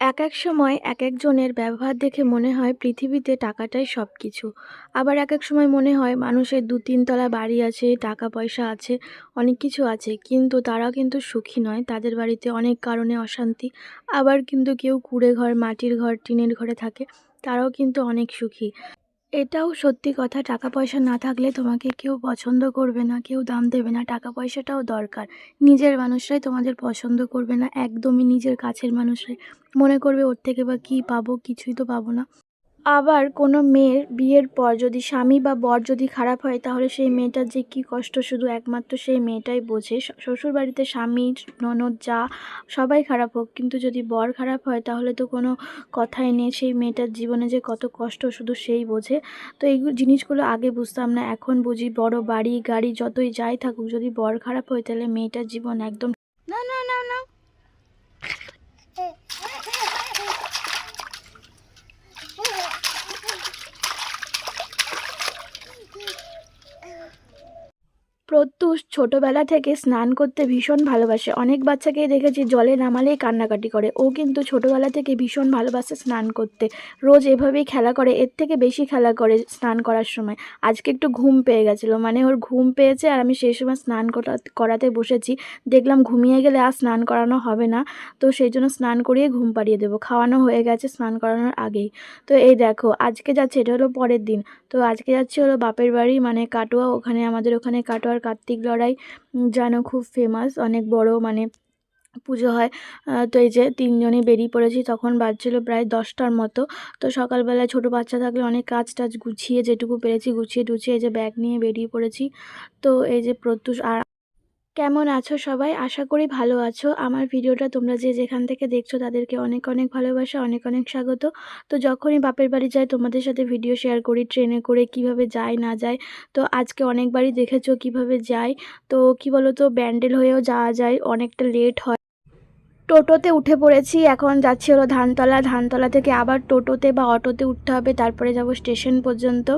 এক এক সময় এক একজনের ব্যবহার দেখে মনে হয় পৃথিবীতে টাকাটাই সব কিছু আবার এক এক সময় মনে হয় মানুষের দু তিনতলা বাড়ি আছে, টাকা পয়সা আছে, অনেক কিছু আছে, কিন্তু তারা কিন্তু সুখী নয়। তাদের বাড়িতে অনেক কারণে অশান্তি। আবার কিন্তু কেউ কুড়ে ঘর মাটির ঘর, টিনের ঘরে থাকে, তারাও কিন্তু অনেক সুখী। এটাও সত্যি কথা, টাকা পয়সা না থাকলে তোমাকে কেউ পছন্দ করবে না, কেউ দাম দেবে না। টাকা পয়সাটাও দরকার। নিজের মানুষরাই তোমাদের পছন্দ করবে না, একদমই নিজের কাছের মানুষরাই। মনে করবে ওর থেকে বা কী পাবো, কিছুই তো পাবো না। আবার কোনো মেয়ের বিয়ের পর যদি স্বামী বা বর যদি খারাপ হয়, তাহলে সেই মেয়েটার যে কী কষ্ট শুধু একমাত্র সেই মেয়েটাই বোঝে। শ্বশুরবাড়িতে স্বামী, ননদ, যা সবাই খারাপ হোক, কিন্তু যদি বর খারাপ হয়, তাহলে তো কোনো কথাই নেই। সেই মেয়েটার জীবনে যে কত কষ্ট শুধু সেই বোঝে। তো এই জিনিসগুলো আগে বুঝতাম না, এখন বুঝি বড় বাড়ি, গাড়ি যতই যাই থাকুক, যদি বর খারাপ হয়, তাহলে মেয়েটার জীবন একদম না না না না। প্রত্যুষ ছোটবেলা থেকে স্নান করতে ভীষণ ভালোবাসে। অনেক বাচ্চাকেই দেখেছি জলে নামালেই কান্নাকাটি করে। ও কিন্তু ছোটবেলা থেকে ভীষণ ভালোবাসে স্নান করতে। রোজ এভাবেই খেলা করে, এর থেকে বেশি খেলা করে স্নান করার সময়। আজকে একটু ঘুম পেয়ে গেছিল মানে ওর ঘুম পেয়েছে আর আমি সেই সময় স্নান করা- করাতে বসেছি। দেখলাম ঘুমিয়ে গেলে আর স্নান করানো হবে না, তো সেই জন্য স্নান করিয়ে ঘুম পাড়িয়ে দেবো। খাওয়ানো হয়ে গেছে স্নান করানোর আগেই। তো এই দেখো, আজকে যাচ্ছে, এটা হলো পরের দিন। তো আজকে যাচ্ছি হলো বাপের বাড়ি মানে কাটোয়া, ওখানে আমাদের ওখানে কাটোয়ার কার্তিক লড়াই জানো খুব ফেমাস অনেক বড় মানে পুজো হয়। তো এই যে তিনজনে বেরিয়ে পড়েছি, তখন বাজছিল প্রায় দশটার মতো। তো সকালবেলায় ছোট বাচ্চা থাকলে অনেক কাজ টাজ গুছিয়ে যেটুকু পেরেছি গুছিয়ে টুছিয়ে এই যে ব্যাগ নিয়ে বেরিয়ে পড়েছি। তো এই যে প্রত্যুষ, আর কেমন আছো সবাই? আশা করি ভালো আছো। আমার ভিডিওটা তোমরা যে যেখান থেকে দেখছ তাদেরকে অনেক অনেক ভালোবাসা, অনেক অনেক স্বাগত। তো যখনই বাপের বাড়ি যাই, তোমাদের সাথে ভিডিও শেয়ার করি, ট্রেনে করে কীভাবে যায়, না যায়, তো আজকে অনেকবারই দেখেছ কীভাবে যাই তো কি বলো তো ব্যান্ডেল হয়েও যাওয়া যায়, অনেকটা লেট হয়। টোটোতে উঠে পড়েছি, এখন যাচ্ছি হলো ধানতলা। ধানতলা থেকে আবার টোটোতে বা অটোতে উঠতে হবে, তারপরে যাব স্টেশন পর্যন্ত।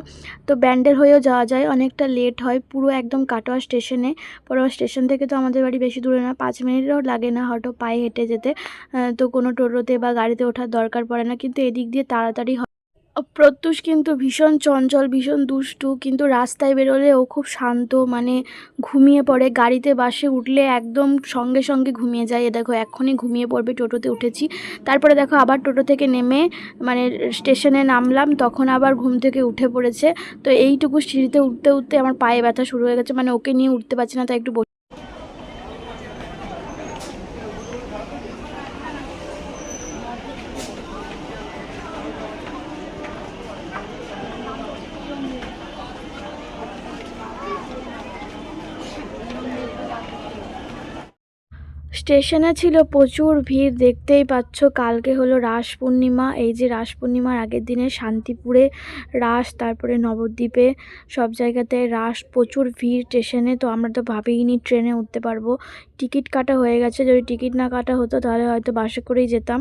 তো ব্যান্ডের হয়েও যাওয়া যায়, অনেকটা লেট হয়, পুরো একদম কাটোয়া স্টেশনে। পরে স্টেশন থেকে তো আমাদের বাড়ি বেশি দূরে না, পাঁচ মিনিটও লাগে না হয়তো পায়ে হেঁটে যেতে। তো কোনো টোটোতে বা গাড়িতে ওঠার দরকার পড়ে না, কিন্তু এদিক দিয়ে তাড়াতাড়ি প্রত্যুষ কিন্তু ভীষণ চঞ্চল, ভীষণ দুষ্টু, কিন্তু রাস্তায় বেরোলে ও খুব শান্ত মানে ঘুমিয়ে পড়ে। গাড়িতে, বাসে উঠলে একদম সঙ্গে সঙ্গে ঘুমিয়ে যায়। এ দেখো, এখনই ঘুমিয়ে পড়বে, টোটোতে উঠেছি। তারপরে দেখো, আবার টোটো থেকে নেমে মানে স্টেশনে নামলাম, তখন আবার ঘুম থেকে উঠে পড়েছে। তো এইটুকু সিঁড়িতে উঠতে উঠতে আমার পায়ে ব্যথা শুরু হয়ে গেছে মানে ওকে নিয়ে উঠতে পারছি না, তাই একটু স্টেশনে ছিল প্রচুর ভিড়, দেখতেই পাচ্ছ কালকে হলো রাস পূর্ণিমা। এই যে রাস পূর্ণিমার আগের দিনে শান্তিপুরে রাস, তারপরে নবদ্বীপে সব জায়গাতে রাস, প্রচুর ভিড় স্টেশনে, তো আমরা তো ভাবিনি ট্রেনে উঠতে পারব। টিকিট কাটা হয়ে গেছে। যদি টিকিট না কাটা হতো তাহলে হয়তো বাসে করেই যেতাম।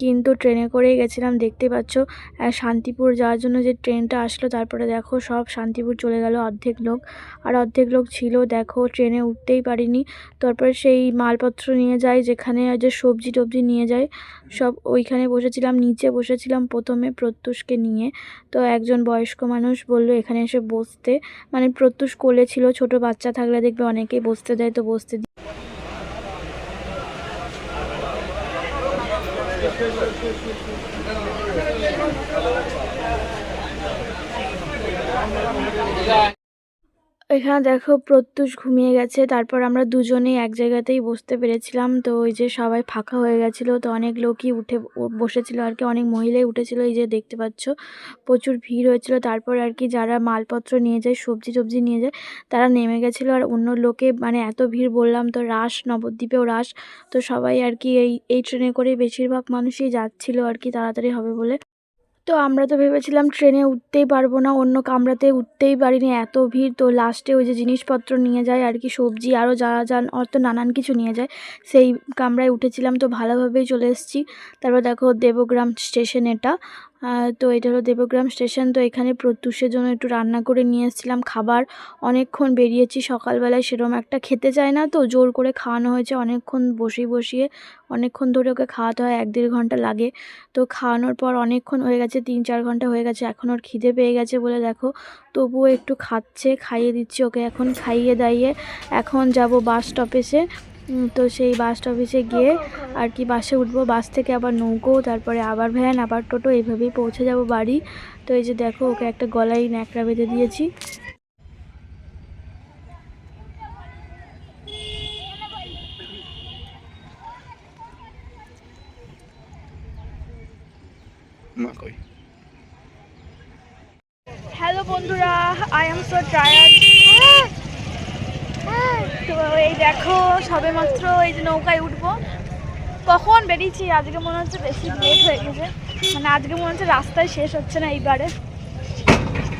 কিন্তু ট্রেনে করেই গেছিলাম দেখতে পাচ্ছ। শান্তিপুর যাওয়ার জন্য যে ট্রেনটা আসলো, তারপরে দেখো সব শান্তিপুর চলে গেল অর্ধেক লোক। আর অর্ধেক লোক ছিল, দেখো ট্রেনে উঠতেই পারিনি। তারপরে সেই মালপত্র নিয়ে যায় যেখানে যে সবজি টবজি নিয়ে যায় সব ওইখানে বসেছিলাম, নিচে বসেছিলাম প্রথমে প্রত্যুষকে নিয়ে। তো একজন বয়স্ক মানুষ বলল, এখানে এসে বসতে। মানে প্রত্যুষ কোলে ছিল, ছোট বাচ্চা থাকলে দেখবে অনেকেই বসতে দেয়, তো বসতে দি- এখানে দেখো প্রত্যুষ ঘুমিয়ে গেছে। তারপর আমরা দুজনেই এক জায়গাতেই বসতে পেরেছিলাম। তো ওই যে সবাই ফাঁকা হয়ে গেছিল। তো অনেক লোকই উঠে বসেছিল আর কি। অনেক মহিলাই উঠেছিল। এই যে দেখতে পাচ্ছ, প্রচুর ভিড় হয়েছিল। তারপর আর কি যারা মালপত্র নিয়ে যায়, সবজি টবজি নিয়ে যায়, তারা নেমে গেছিল। আর অন্য লোকে মানে এত ভিড় বললাম তো রাস নবদ্বীপেও রাস তো সবাই আর কি এই এই ট্রেনে করে বেশিরভাগ মানুষই যাচ্ছিল আর কি, তাড়াতাড়ি হবে বলে। তো আমরা তো ভেবেছিলাম ট্রেনে উঠতেই পারব না, অন্য কামরাতে উঠতেই পারিনি, এত ভিড়। তো লাস্টে ওই যে জিনিসপত্র নিয়ে যায় আর কি, সবজি আরও যারা যান অত নানান কিছু নিয়ে যায়, সেই কামরায় উঠেছিলাম। তো ভালোভাবেই চলে এসেছি। তারপর দেখো দেবগ্রাম স্টেশন এটা। তো এটা হলো দেবগ্রাম স্টেশন। তো এখানে প্রত্যুষের জন্য একটু রান্না করে নিয়ে এসেছিলাম। খাবার অনেকক্ষণ বেরিয়েছি। সকালবেলায় সেরকম একটা খেতে চায় না তো, জোর করে খাওয়ানো হয়েছে। অনেকক্ষণ বসিয়ে বসিয়ে অনেকক্ষণ ধরে ওকে খাওয়াতে হয়। এক দেড় ঘণ্টা লাগে। তো খাওয়ানোর পর অনেকক্ষণ হয়ে গেছে, তিন চার ঘণ্টা হয়ে গেছে। এখন ওর খিদে পেয়ে গেছে বলে দেখো, তবুও একটু খাচ্ছে, খাইয়ে দিচ্ছি ওকে। এখন খাইয়ে দাইয়ে এখন যাব বাস স্টপেজে তো সেই বাস স্টপেজে গিয়ে আর কি বাসে উঠবো। বাস থেকে আবার নৌকো তারপরে আবার ভ্যান আবার টোটো এইভাবেই পৌঁছে যাব বাড়ি। তো এই যে দেখো ওকে একটা গলায় ন্যাকড়া বেঁধে দিয়েছি। হ্যালো বন্ধুরা আই এম সো টায়ার্ড তো এই দেখো, সবে মাত্র এই যে নৌকায় উঠবো। কখন বেরিয়েছি? আজকে মনে হচ্ছে বেশি লেট হয়ে গেছে। মানে আজকে মনে হচ্ছে রাস্তায় শেষ হচ্ছে না এইবারে।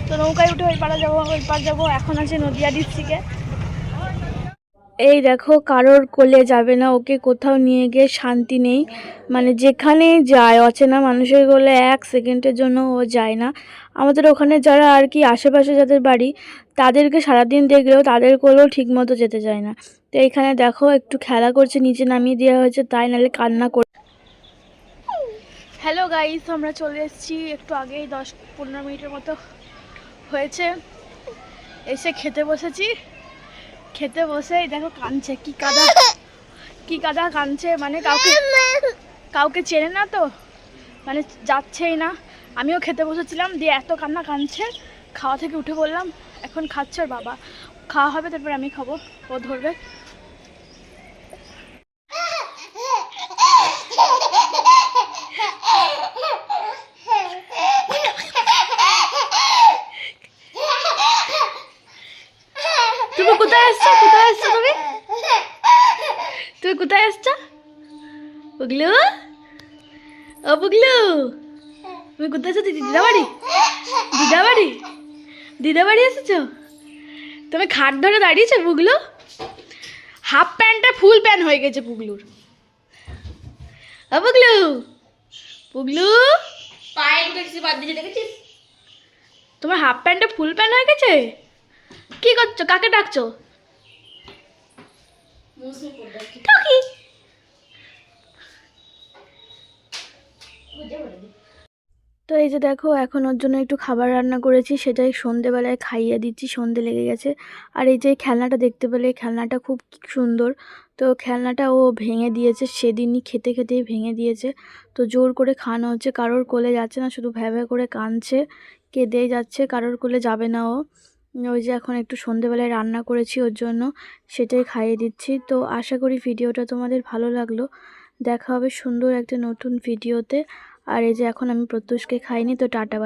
তো নৌকায় উঠে ওই পাড়া যাব, ওই পাড় যাব। এখন আছে নদিয়া ডিস্ট্রিক্টে। এই দেখো, কারোর কোলে যাবে না, ওকে কোথাও নিয়ে গিয়ে শান্তি নেই। মানে যেখানেই যায়, অচেনা মানুষের কোলে এক সেকেন্ডের জন্য ও যায় না। আমাদের ওখানে যারা আর কি আশেপাশে যাদের বাড়ি, তাদেরকে সারাদিন দেখলেও তাদের কোলেও ঠিক মতো যেতে চায় না। তো এখানে দেখো, একটু খেলা করছে, নিচে নামিয়ে দেওয়া হয়েছে, তাই নাহলে কান্না করে হ্যালো গাইস আমরা চলে এসেছি একটু আগেই, দশ পনেরো মিনিটের মতো হয়েছে। এসে খেতে বসেছি। খেতে বসে, দেখো কাঁদছে, কি কাদা কি কাদা কাঁদছে মানে কাউকে কাউকে চেনে না তো মানে যাচ্ছেই না। আমিও খেতে বসেছিলাম, দিয়ে এত কান্না কাঁদছে, খাওয়া থেকে উঠে বললাম, এখন খাচ্ছে ওর বাবা। খাওয়া হবে, তারপর আমি খাব, ও ধরবে। তুমি কোথায় তুমি? তুমি কোথায় এসছো? বুগলু? ও বুগলু? তুমি কোথায় এসেছ? দিদা বাড়ি দিদা বাড়ি দিদা বাড়ি এসেছ? তুমি খাট ধরে দাঁড়িয়েছো বুগলু? হাফ প্যান্টটা ফুল প্যান্ট হয়ে গেছে পুগলুর ও পুগলু পুগলু পায়ে বাদ দিয়ে দেখেছিস? তোমার হাফ প্যান্টটা ফুল প্যান্ট হয়ে গেছে? কি করছ? কাকে ডাকছো? তো এই যে দেখো, এখন ওর জন্য একটু খাবার রান্না করেছি, সেটাই সন্ধেবেলায় খাইয়ে দিচ্ছি, সন্ধে লেগে গেছে। আর এই যে খেলনাটা দেখতে পেলে, খেলনাটা খুব সুন্দর। তো খেলনাটা ও ভেঙে দিয়েছে, সেদিনই খেতে খেতেই ভেঙে দিয়েছে। তো জোর করে খাওয়ানো হচ্ছে, কারোর কোলে যাচ্ছে না, শুধু ভ্যা ভ্যা করে কাঁদছে, কেঁদেই যাচ্ছে, কারোর কোলে যাবে না ও। ওই যে এখন একটু সন্ধেবেলায় রান্না করেছি ওর জন্য, সেটাই খাইয়ে দিচ্ছি। তো আশা করি ভিডিওটা তোমাদের ভালো লাগল। দেখা হবে সুন্দর একটা নতুন ভিডিওতে। আর এই যে এখন আমি প্রত্যুষকে খাইনি, তো টাটা